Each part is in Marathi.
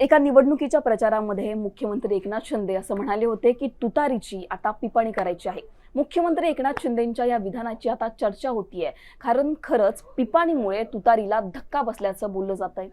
एका निवडणुकीच्या प्रचारामध्ये मुख्यमंत्री एकनाथ शिंदे असं म्हणाले होते की तुतारीची आता पिपाणी करायची आहे. मुख्यमंत्री एकनाथ शिंदेंच्या या विधानाची आता चर्चा होतीये. कारण खरंच पिपाणीमुळे तुतारीला धक्का बसल्याचं बोललं जात आहे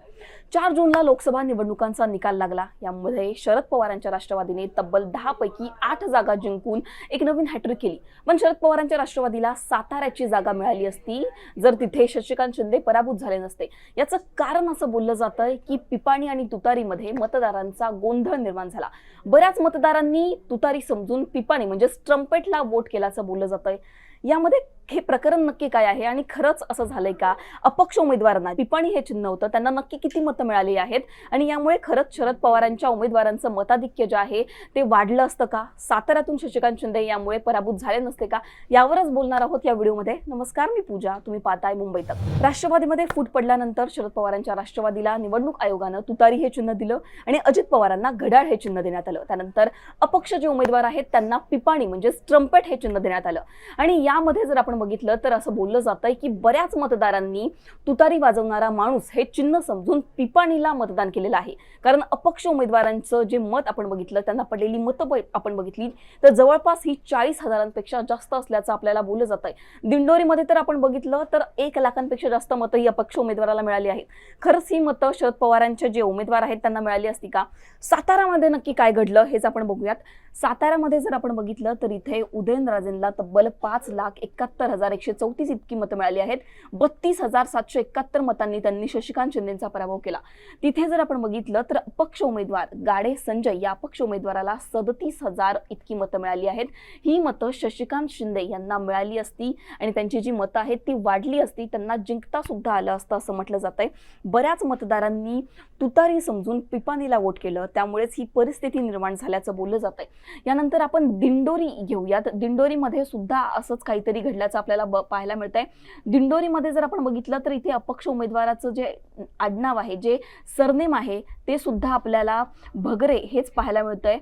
चार जूनला लोकसभा निवडणुकांचा निकाल लागला. यामध्ये शरद पवारांच्या राष्ट्रवादीने तब्बल दहा पैकी आठ जागा जिंकून एक नवीन हॅट्रिक केली. पण शरद पवारांच्या राष्ट्रवादीला साताऱ्याची जागा मिळाली असती जर तिथे शशिकांत शिंदे पराभूत झाले नसते. याचं कारण असं बोललं जातंय की पिपाणी आणि तुतारीमध्ये मतदारांचा गोंधळ निर्माण झाला. बऱ्याच मतदारांनी तुतारी समजून पिपाणी म्हणजे ट्रम्पेटला वोट केल्याचं बोललं जातंय. यामध्ये हे प्रकरण नक्की काय आहे? आणि खरंच असं झालंय का? अपक्ष उमेदवारांना पिपाणी हे चिन्ह होतं. त्यांना नक्की किती मतं मिळाली आहेत? आणि यामुळे खरंच शरद पवारांच्या उमेदवारांचं मताधिक्य जे आहे ते वाढलं असतं का? साताऱ्यातून शशिकांत शिंदे यामुळे पराभूत झाले नसते का? यावरच बोलणार आहोत या व्हिडिओमध्ये. नमस्कार मी पूजा. तुम्ही पाहताय मुंबई तक. राष्ट्रवादीमध्ये फूट पडल्यानंतर शरद पवारांच्या राष्ट्रवादीला निवडणूक आयोगानं तुतारी हे चिन्ह दिलं आणि अजित पवारांना घड्याळ हे चिन्ह देण्यात आलं. त्यानंतर अपक्ष जे उमेदवार आहेत त्यांना पिपाणी म्हणजे ट्रम्पेट हे चिन्ह देण्यात आलं. आणि यामध्ये जर आपण बघितलं तर असं बोललं जातंय की बऱ्याच मतदारांनी तुतारी वाजवणारा माणूस हे चिन्ह समजून पिपाणीला मतदान केलेलं आहे. कारण अपक्ष उमेदवारांचं जे मत आपण बघितलं त्यांना पडलेली मतं आपण बघितली तर जवळपास ही चाळीस हजारांपेक्षा जास्त असल्याचं आपल्याला बोललं जात आहे दिंडोरीमध्ये तर आपण बघितलं तर एक लाखांपेक्षा जास्त मतं ही अपक्ष उमेदवाराला मिळाली आहेत. खरंच ही मतं शरद पवारांचे जे उमेदवार आहेत त्यांना मिळाली असती का? सातारामध्ये नक्की काय घडलं हेच आपण बघूयात. साताऱ्यामध्ये जर आपण बघितलं तर इथे उदयनराजेंना तब्बल पाच लाख एकाहत्तर हजार एकशे चौतीस इतकी मतं मिळाली आहेत. बत्तीस हजार सातशे एकाहत्तर मतांनी त्यांनी शशिकांत शिंदेचा पराभव केला. तिथे जर आपण बघितलं तर अपक्ष उमेदवार गाडे संजय या अपक्ष उमेदवाराला सदतीस हजार इतकी मतं मिळाली आहेत. ही मतं शशिकांत शिंदे यांना मिळाली असती आणि त्यांची जी मतं आहेत ती वाढली असती त्यांना जिंकता सुद्धा आलं असतं असं म्हटलं जात आहे बऱ्याच मतदारांनी तुतारी समजून पिपानीला वोट केलं त्यामुळेच ही परिस्थिती निर्माण झाल्याचं बोललं जात आहे यानंतर आपण दिंडोरी घेऊयात. दिंडोरीमध्ये सुद्धा असंच काहीतरी घडल्याचं आपल्याला ब पाहायला मिळत आहे दिंडोरीमध्ये जर आपण बघितलं तर इथे अपक्ष उमेदवाराचं जे आडनाव आहे जे सरनेम आहे ते सुद्धा आपल्याला भगरे हेच पाहायला मिळतंय.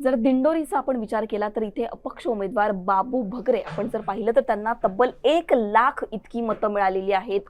जर दिंडोरीचा आपण विचार केला तर इथे अपक्ष उमेदवार बाबू भगरे. आपण जर पाहिलं तर त्यांना तब्बल एक लाख इतकी मतं मिळालेली आहेत.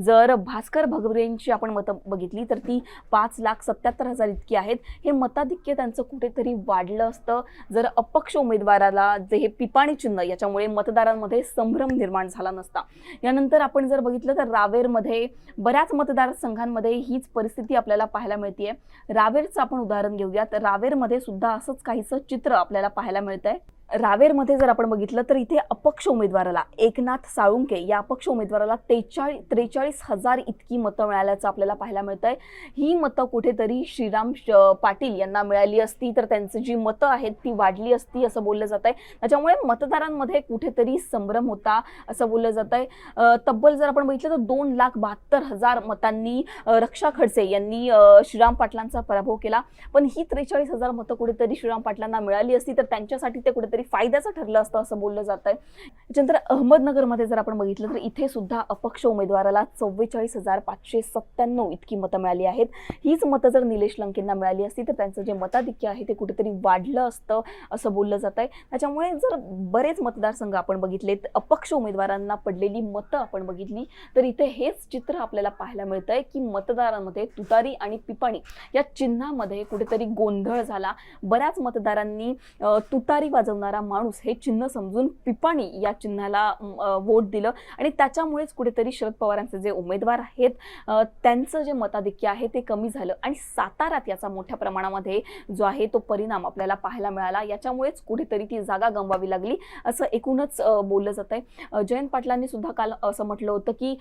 जर भास्कर भगरेंची आपण मतं बघितली तर ती पाच लाख सत्याहत्तर हजार इतकी आहेत. हे मताधिक्य त्यांचं कुठेतरी वाढलं असतं. जर अपक्ष उमेदवाराला जे हे पिपाणी चिन्ह याच्यामुळे मतदारांमध्ये संभ्रम निर्माण झाला नसता. यानंतर आपण जर बघितलं तर रावेरमध्ये बऱ्याच मतदारसंघांमध्ये हीच परिस्थिती आपल्याला पाहायला मिळते रावेरचं आपण उदाहरण घेऊयात. रावेरमध्ये सुद्धा असंच काहीसं चित्र आपल्याला पाहायला मिळतंय. रावेरमध्ये जर आपण बघितलं तर इथे अपक्ष उमेदवाराला एकनाथ साळुंके या अपक्ष उमेदवाराला त्रेचाळीस त्रेचाळीस हजार इतकी मतं मिळाल्याचं आपल्याला पाहायला मिळत आहे ही मतं कुठेतरी श्रीराम श- पाटील यांना मिळाली असती तर त्यांची जी मतं आहेत ती वाढली असती असं बोललं जात आहे त्याच्यामुळे मतदारांमध्ये कुठेतरी संभ्रम होता असं बोललं जात आहे तब्बल जर आपण बघितलं तर दोन लाख बहात्तर हजार मतांनी रक्षा खडसे यांनी श्रीराम पाटलांचा पराभव केला. पण ही त्रेचाळीस हजार मतं कुठेतरी श्रीराम पाटलांना मिळाली असती तर त्यांच्यासाठी ते कुठेतरी फायद्याचं ठरलं असतं असं बोललं जात आहे त्याच्यानंतर अहमदनगरमध्ये जर आपण बघितलं तर इथे सुद्धा अपक्ष उमेदवाराला चव्वेचाळीस हजार पाचशे सत्त्याण्णव इतकी मतं मिळाली आहेत. हीच मतं जर निलेश लंकेंना मिळाली असती तर त्यांचं जे मताधिक्य आहे ते कुठेतरी वाढलं असतं असं बोललं जात आहे त्याच्यामुळे जर बरेच मतदारसंघ आपण बघितले अपक्ष उमेदवारांना पडलेली मतं आपण बघितली तर इथे हेच चित्र आपल्याला पाहायला मिळतंय की मतदारांमध्ये तुतारी आणि पिपाणी या चिन्हामध्ये कुठेतरी गोंधळ झाला. बऱ्याच मतदारांनी तुतारी वाजवणार माणूस हे चिन्ह समजून पिपाणी या चिन्हाला वोट दिलं. आणि त्याच्यामुळेच कुठेतरी शरद पवारांचे जे उमेदवार आहेत त्यांचं जे मताधिक्य आहे ते कमी झालं. आणि सातारात याचा मोठ्या प्रमाणामध्ये जो आहे तो परिणाम आपल्याला पाहायला मिळाला. याच्यामुळेच कुठेतरी ती जागा गमवावी लागली असं एकूणच बोललं जात आहे जयंत पाटलांनी सुद्धा काल असं म्हटलं होतं की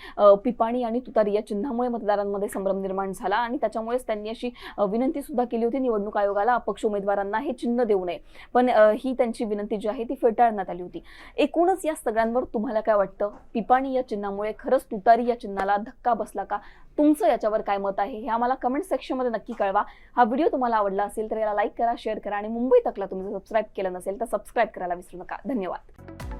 पिपाणी आणि तुतारी या चिन्हामुळे मतदारांमध्ये संभ्रम निर्माण झाला आणि त्याच्यामुळेच त्यांनी अशी विनंती सुद्धा केली होती निवडणूक आयोगाला अपक्ष उमेदवारांना हे चिन्ह देऊ नये. पण ही त्यांची विनंती जी आहे ती फेटाळण्यात आली होती. एकूणच या सगळ्यांवर तुम्हाला काय वाटतं? पिपाणी या चिन्हामुळे खरंच तुतारी या चिन्हाला धक्का बसला का? तुमचं याच्यावर काय मत आहे? हे आम्हाला कमेंट सेक्शनमध्ये नक्की कळवा. हा व्हिडिओ तुम्हाला आवडला असेल तर याला लाईक करा शेअर करा आणि मुंबई तकला तुम्ही सबस्क्राईब केलं नसेल तर सबस्क्राईब करायला विसरू नका. धन्यवाद.